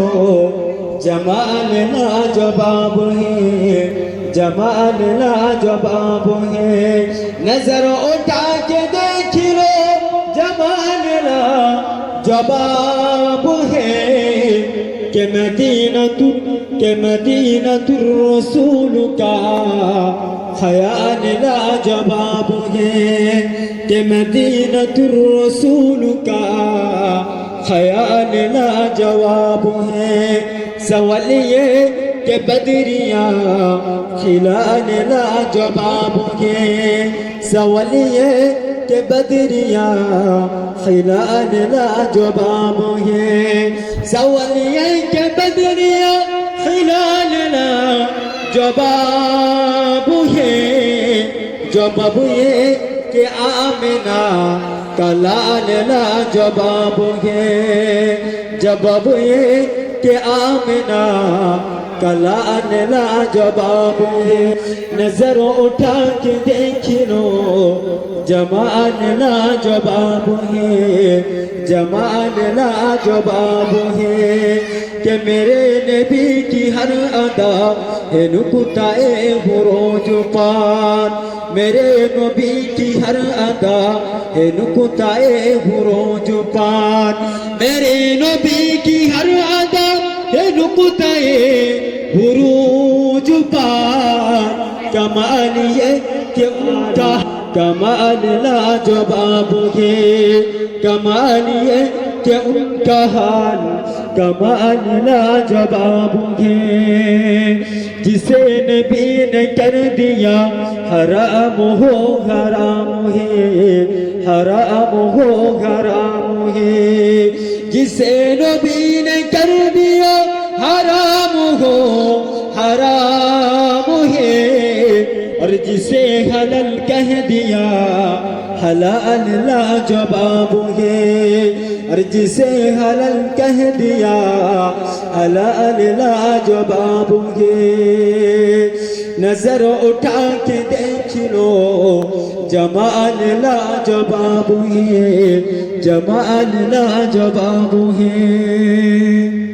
جمال لا جواب ہے جمال لا جواب ہے نظر اٹھا کے دیکھ لو جمال لا جواب ہے کہ مدینہ کہ مدینہ الرسول کا خیال لا جواب ہے کہ مدینہ الرسول کا خیال لا جواب ہے سوال یہ کہ بدریاں خلال لا جواب ہے سوال یہ کہ بدریاں خلال لا جواب ہے سوال یہ کہ بدریاں خلال لا جواب ہے جواب یہ کہ آمنہ کلال لا جواب ہے، جواب یہ کہ آمنا کلال لا جواب ہے۔ نظر اٹھا کے دیکھ لو جمال لا جواب ہے جمال لا جواب ہے کہ میرے نبی کی ہر ادا ہے نکتائے بروج پان میرے نبی کی ہر ادا ہے نکتائے بروج پان میرے نبی کی ہر ادا ہے نکتائے بروج پان کمال یہ کہ ان کا کمال لا جواب ہے کمال یہ کہ ان کا حال کمال لا جواب ہے جسے نبی نے کر دیا، حرام ہو، حرام ہے، حرام ہو، حرام ہے۔ جسے نبی جسے حلال کہہ دیا، حلال لا جواب ہے۔ اور جسے حلال کہہ دیا، حلال لا جواب ہے۔ نظر اٹھا کے دیکھ لو، جمال لا جواب ہے۔ جمال لا جواب ہے۔